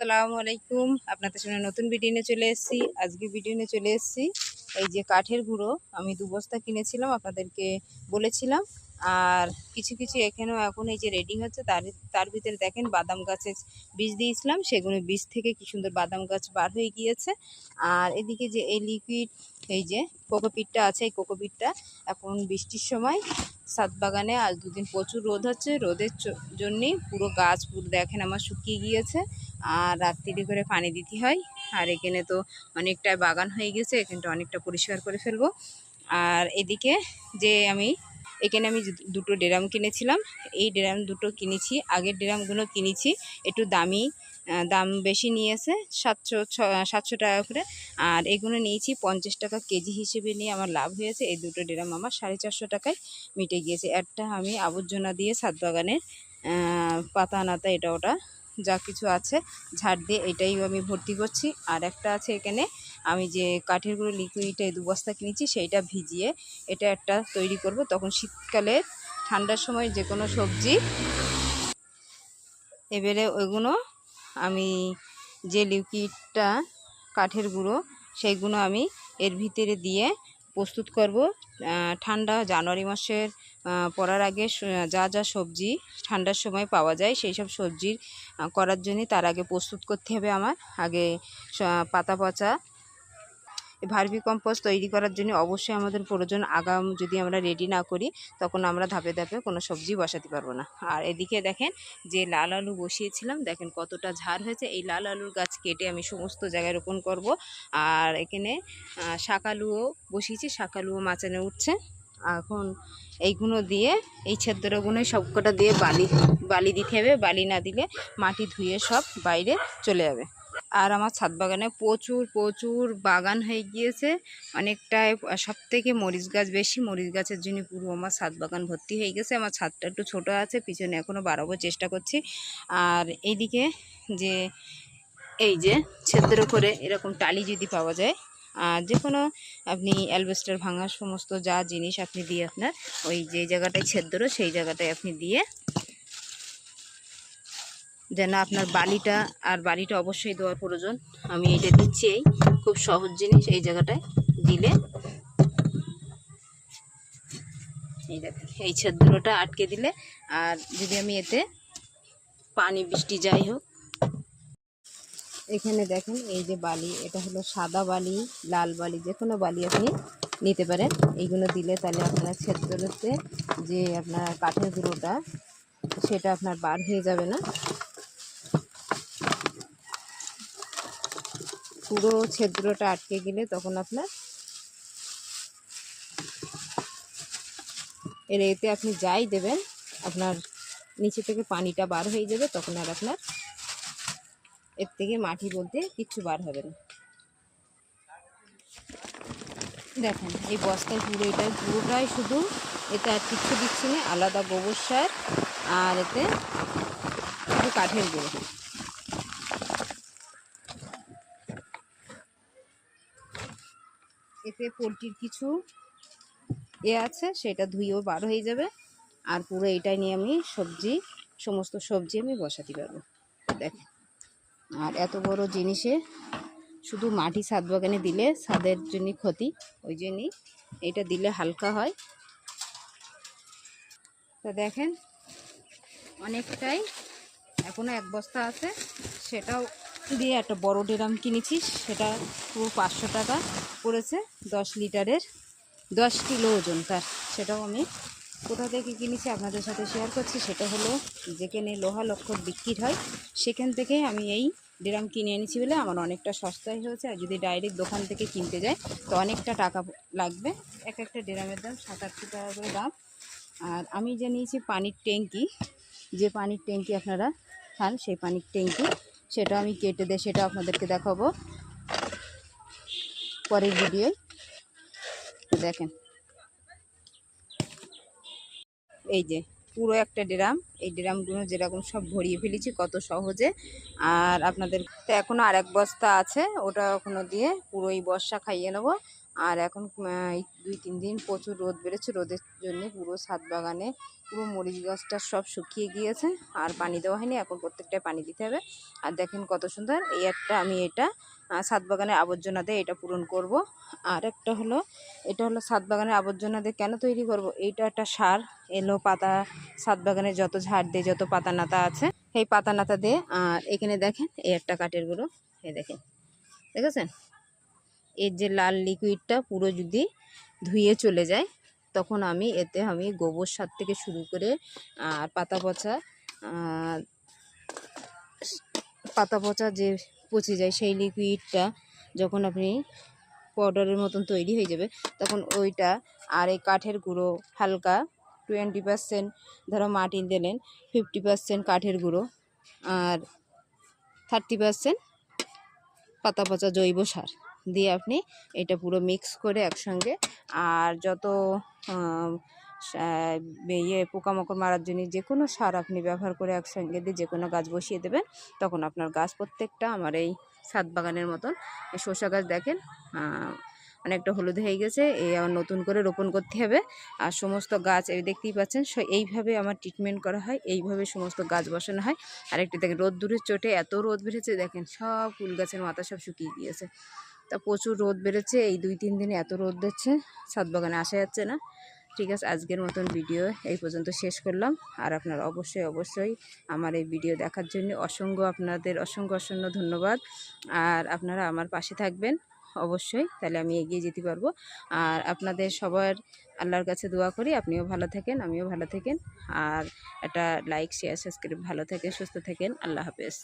আসসালামু আলাইকুম। আপনাদের সঙ্গে নতুন ভিডিও নিয়ে চলে এসেছি। আজকে ভিডিও নিয়ে চলে এসেছি এই যে কাঠের গুঁড়ো। আমি দু বস্তা কিনেছিলাম, আপনাদেরকে বলেছিলাম। আর কিছু কিছু এখানেও এখন এই যে রেডিং হচ্ছে, তার তার ভিতরে দেখেন বাদাম গাছের বীজ দিয়েছিলাম। সেগুলো বীজ থেকে কি সুন্দর বাদাম গাছ বার হয়ে গিয়েছে। আর এদিকে যে এই লিকুইড এই যে কোকোপিটটা আছে, এই কোকোপিটটা এখন বৃষ্টির সময় ছাদ বাগানে আজ দুদিন প্রচুর রোদ হচ্ছে। রোদের জন্যেই পুরো গাছ পুরো দেখেন আমার শুকিয়ে গিয়েছে। আর রাত্রিরে করে পানি দিতে হয়। আর এখানে তো অনেকটা বাগান হয়ে গেছে, এখানটা অনেকটা পরিষ্কার করে ফেলব। আর এদিকে যে আমি, এখানে আমি দুটো ড্রাম কিনেছিলাম, এই ড্রাম দুটো কিনেছি, আগের ড্রামগুলো কিনেছি, একটু দামি। দাম বেশি নিয়েছে, সাতশো সাতশো টাকা করে। আর এগুলো নিয়েছি পঞ্চাশ টাকা কেজি হিসেবে নিয়ে আমার লাভ হয়েছে। এই দুটো ড্রাম আমার সাড়ে চারশো টাকায় মিটে গিয়েছে। একটা আমি আবর্জনা দিয়ে ছাদ বাগানের পাতা নাতা এটা ওটা যা কিছু আছে, ঝাড় দিয়ে এটাই আমি ভর্তি করছি। আর একটা আছে এখানে, আমি যে কাঠের গুঁড়ো লিকুইডটা দু বস্তা কিনেছি, সেইটা ভিজিয়ে এটা একটা তৈরি করব। তখন শীতকালে ঠান্ডার সময় যে কোনো সবজি, এবারে ওইগুলো আমি যে লিকুইডটা, কাঠের গুঁড়ো সেইগুলো আমি এর ভিতরে দিয়ে প্রস্তুত করব। ঠান্ডা জানুয়ারি মাসের পড়ার আগে যা যা সবজি ঠান্ডার সময় পাওয়া যায়, সেই সব সবজির করার জন্য তার আগে প্রস্তুত করতে হবে আমার। আগে পাতা পচা ভার্মি কম্পোস্ট তৈরি করার জন্য অবশ্যই আমাদের প্রয়োজন আগাম যদি আমরা রেডি না করি তখন আমরা ধাপে ধাপে কোনো সবজি বসাতে পারব না। আর এদিকে দেখেন যে লাল আলু বসিয়েছিলাম দেখেন কতটা ঝাড় হয়েছে। এই লাল আলুর গাছ কেটে আমি সমস্ত জায়গায় রোপণ করব। আর এখানে আহ, শাক আলুও বসিয়েছি শাক আলুও মাচানে উঠছে। এখন এইগুলো দিয়ে এই ছেদ্রগুলোই সবকটা দিয়ে বালি বালি দিতে হবে। বালি না দিলে মাটি ধুয়ে সব বাইরে চলে যাবে। আর আমার ছাদ বাগানে প্রচুর প্রচুর বাগান হয়ে গিয়েছে। অনেকটাই সব থেকে মরিচ গাছ বেশি। মরিচ গাছের জন্য পুরো আমার ছাদ বাগান ভর্তি হয়ে গেছে। আমার ছাদটা একটু ছোটো আছে, পিছনে এখনও বাড়াবো চেষ্টা করছি। আর এইদিকে যে, এই যে ছেদ্র করে এরকম টালি যদি পাওয়া যায়, আর যে কোনো আপনি অ্যালবেস্টার ভাঙা সমস্ত যা জিনিস আপনি দিয়ে আপনার, ওই যে জায়গাটায় ছেদ্র সেই জায়গাটায় আপনি দিয়ে যেন আপনার বালিটা আর বালিটা অবশ্যই দেওয়ার প্রয়োজন। আমি এটা দিচ্ছি এই খুব সহজ জিনিস এই জায়গাটায় দিলে। এই দেখেন, এই ছিদ্রটা আটকে দিলে আর যদি আমি এতে পানি, বৃষ্টি যাই হোক। এখানে দেখেন এই যে বালি, এটা হলো সাদা বালি, লাল বালি যে কোনো বালি আপনি নিতে পারেন। এইগুলো দিলে তাহলে আপনার ছেদ্রতে যে আপনার কাঠের গুঁড়োটা, সেটা আপনার বার হয়ে যাবে না। পুরো ছিদ্রটা আটকে গেলে তখন আপনার এর এতে আপনি যাই দেবেন, আপনার নিচে থেকে পানিটা বার হয়ে যাবে, তখন আর আপনার এর থেকে মাটি বলতে কিচ্ছু বার হবে না। দেখেন, এই বস্তায় পুরো এটা পুরোটাই শুধু এতে আর কিচ্ছু দিচ্ছি না, আলাদা গোবর সার আর এতে শুধু কাঠের গুঁড়ো। এতে পোলট্রির কিছু এ আছে, সেটা ধুয়েও বার হয়ে যাবে। আর পুরো এটাই নিয়ে আমি সবজি, সমস্ত সবজি আমি বসাতে পারব। দেখেন, আর এত বড় জিনিসে শুধু মাটি ছাদ বাগানে দিলে ছাদের জন্য ক্ষতি, ওই জন্যই এটা দিলে হালকা হয়। তা দেখেন, অনেকটাই এখনও এক বস্তা আছে, সেটাও দিয়ে একটা বড় ড্রাম কিনেছি, সেটা পুরো পাঁচশো টাকা পড়েছে, দশ লিটারের, দশ কিলো ওজন তার, সেটাও আমি কোথা থেকে কিনেছি আপনাদের সাথে শেয়ার করছি, সেটা হলো যেখানে লোহা লক্ষ্য বিক্রি হয়, সেখান থেকে আমি এই ড্রাম কিনে এনেছি বলে আমার অনেকটা সস্তায় হয়েছে, আর যদি ডাইরেক্ট দোকান থেকে কিনতে যাই তো অনেকটা টাকা লাগবে, এক একটা ড্রামের দাম সাত আটশো টাকা করে দাম। আর আমি যে নিয়েছি পানির ট্যাঙ্কি, যে পানির ট্যাঙ্কি আপনারা খান, সেই পানির ট্যাঙ্কি সেটা আমি কেটে দিয়ে সেটা আপনাদেরকে দেখাবো। পরের ভিডিও দেখেন। এই যে, পুরো একটা ড্রাম। এই ড্রামগুলো যেরকম সব ভরিয়ে ফেলেছি কত সহজে। আর আপনাদের তো এখনও আর এক বস্তা আছে, ওটা এখনও দিয়ে পুরো এই বর্ষা খাইয়ে নেব। আর এখন দুই, তিন দিন প্রচুর রোদ বেড়েছে। রোদের জন্য পুরো ছাদ বাগানে পুরো মরিচ গাছটা সব শুকিয়ে গিয়েছে। আর পানি দেওয়া হয়নি, এখন প্রত্যেকটায় পানি দিতে হবে। আর দেখেন কত সুন্দর, এই একটা আমি এটা ছাদ বাগানের আবর্জনা দিয়ে এটা পূরণ করব। আর একটা হলো, এটা হলো ছাদ বাগানের আবর্জনা দিয়ে কেন তৈরি করব? এইটা একটা সার, এলো পাতা, ছাদ বাগানে যত ঝাড় দিয়ে যত পাতা নাতা আছে সেই পাতা নাতা দিয়ে আর এখানে দেখেন, এই একটা কাঠের গুঁড়ো, এই দেখেন, দেখেছেন? এর যে লাল লিকুইডটা পুরো যদি ধুয়ে চলে যায়, তখন আমি এতে আমি গোবর সার থেকে শুরু করে, আর পাতা পচা পাতা পচা যে পচে যায় সেই লিকুইডটা যখন আপনি পাউডারের মতন তৈরি হয়ে যাবে, তখন ওইটা আর এই কাঠের গুঁড়ো হালকা টোয়েন্টি পার্সেন্ট ধরো মাটি দিলেন ফিফটি পার্সেন্ট কাঠের গুঁড়ো, আর থার্টি পার্সেন্ট পাতা পচা জৈব সার। দিয়ে আপনি এটা পুরো মিক্স করে একসঙ্গে। আর যত ইয়ে পোকামাকড় মারার জন্য যে কোনো সার আপনি ব্যবহার করে একসঙ্গে দিয়ে যে কোনো গাছ বসিয়ে দেবেন, তখন আপনার গাছ প্রত্যেকটা আমার এই ছাদ বাগানের মতন। শসা গাছ দেখেন অনেকটা হলুদ হয়ে গেছে এই আমার নতুন করে রোপণ করতে হবে। আর সমস্ত গাছ এই দেখতেই পাচ্ছেন এইভাবে আমার ট্রিটমেন্ট করা হয়, এইভাবে সমস্ত গাছ বসানো হয়। আর একটি দেখেন রোদ দূরের চোটে এত রোদ বেড়েছে, দেখেন সব ফুল গাছের মাথা সব শুকিয়ে গিয়েছে। তা প্রচুর রোদ বেড়েছে, এই দুই তিন দিনে এত রোদ দিচ্ছে, ছাদ বাগানে আসা যাচ্ছে না। ঠিক আছে, আজকের মতন ভিডিও এই পর্যন্ত শেষ করলাম। আর আপনারা অবশ্যই অবশ্যই আমার এই ভিডিও দেখার জন্য অসংখ্য আপনাদের অসংখ্য অসংখ্য ধন্যবাদ। আর আপনারা আমার পাশে থাকবেন, অবশ্যই, তাহলে আমি এগিয়ে যেতে পারব। আর আপনাদের সবার আল্লাহর কাছে দোয়া করি, আপনিও ভালো থাকেন, আমিও ভালো থাকেন। আর একটা লাইক শেয়ার সাবস্ক্রাইব ভালো থাকেন, সুস্থ থাকেন, আল্লাহ হাফেজ।